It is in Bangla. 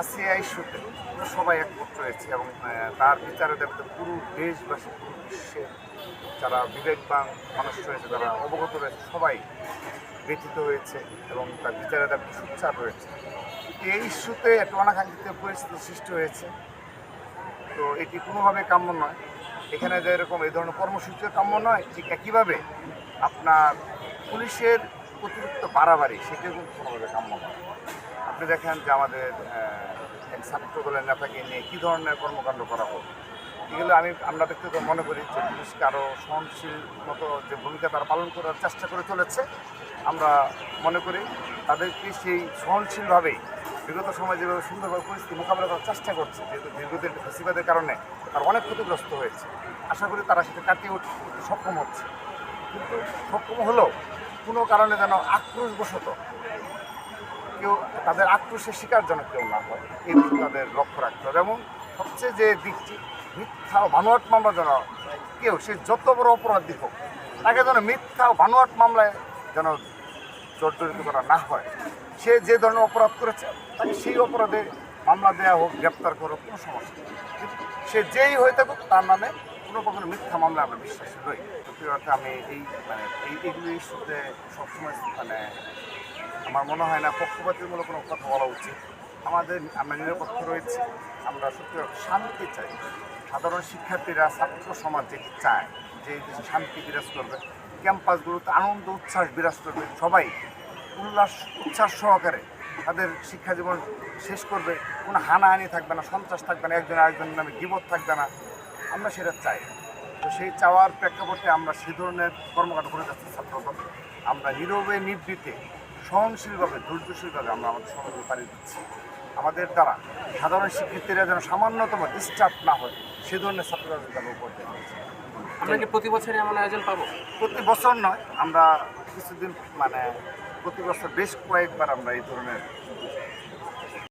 আসিয়া ইস্যুতে সবাই একমত রয়েছে এবং তার বিচারে দেখতে পুরো দেশবাসী, পুরো বিশ্বের যারা বিবেকবান মানুষ রয়েছে, যারা অবগত রয়েছে, সবাই ব্যথিত হয়েছে এবং তার বিচারে দাবিতে সুচ্চার রয়েছে। এই ইস্যুতে একটা অনাকাঙ্ক্ষিত পরিস্থিতি সৃষ্টি হয়েছে। তো এটি কোনোভাবে কাম্য নয়। এখানে যেরকম এই ধরনের কর্মসূচিও কাম্য নয়, ঠিক একইভাবে আপনার পুলিশের অতিরিক্ত বাড়াবাড়ি, সেটিও কিন্তু কোনোভাবে কাম্য নয়। আপনি দেখেন যে আমাদের এক ছাত্র নেতাকে নিয়ে কী ধরনের কর্মকাণ্ড করা হোক, এগুলো আমি, আমরা ব্যক্তিগত মনে করি যে পুলিশকে আরও সহনশীল মতো যে ভূমিকা তারা পালন করার চেষ্টা করে চলেছে। আমরা মনে করি তাদেরকে সেই সহনশীলভাবেই বিগত সময় যেভাবে সুন্দরভাবে পরিস্থিতি মোকাবিলা করার চেষ্টা করছে, যেহেতু দীর্ঘদিন ফেসিবাদের কারণে তারা অনেক ক্ষতিগ্রস্ত হয়েছে। আশা করি তারা সেটা কাটিয়ে উঠতে সক্ষম হচ্ছে। কিন্তু সক্ষম হলেও কোনো কারণে যেন আক্রোশবশত কেউ তাদের আক্রোশের শিকার যেন কেউ না হয়, এই তাদের লক্ষ্য রাখতে হবে। এবং সবচেয়ে যে দিকটি, মিথ্যা ও বানোয়াট মামলা যেন কেউ, সে যত বড় অপরাধী হোক, তাকে যেন মিথ্যা ও বানোয়াট মামলায় যেন জর্জরিত করা না হয়, সে যে ধরনের অপরাধ করেছে, তাকে সেই অপরাধে মামলা দেওয়া হোক, গ্রেপ্তার করো কোনো সমস্যা নেই। সে যেই হয়ে থাকুক, তার নামে কোনো প্রকার মিথ্যা মামলা আমরা বিশ্বাসী রই সত্যি আমি এই মানে এই ইস্যুতে সবসময় মানে আমার মনে হয় না পক্ষপাতিমূলক কোনো কথা বলা উচিত। আমাদের আমরা নিরপেক্ষ রয়েছে। আমরা সত্যি শান্তি চাই। সাধারণ শিক্ষার্থীরা, ছাত্র সমাজ যেটি চায়, যে শান্তি বিরাজ করবে, ক্যাম্পাসগুলোতে আনন্দ, উচ্ছ্বাস বিরাজ করবে, সবাই উল্লাস, উচ্ছ্বাস সহকারে তাদের শিক্ষা জীবন শেষ করবে। কোনো হানাহানি থাকবে না, সন্ত্রাস থাকবে না, একজন আরেকজনের নামে বিপদ থাকবে না। আমরা সেটা চাই। তো সেই চাওয়ার প্রেক্ষাপটে আমরা সেই ধরনের কর্মকাণ্ড করে যাচ্ছি ছাত্রদল আমরা নীরবে নিবৃতে সহনশীলভাবে ধৈর্যশীলভাবে আমরা আমাদের সমাজে পাড়ি দিচ্ছি আমাদের দ্বারা সাধারণ শিক্ষার্থীরা যেন সামান্যতম ডিস্টার্ব না হয় সে ধরনের ছাত্ররা আমরা উপর। আমরা কি প্রতি বছরই এমন আয়োজন পাবো প্রতি বছর নয় আমরা কিছুদিন মানে প্রতি বছর বেশ কয়েকবার আমরা এই ধরনের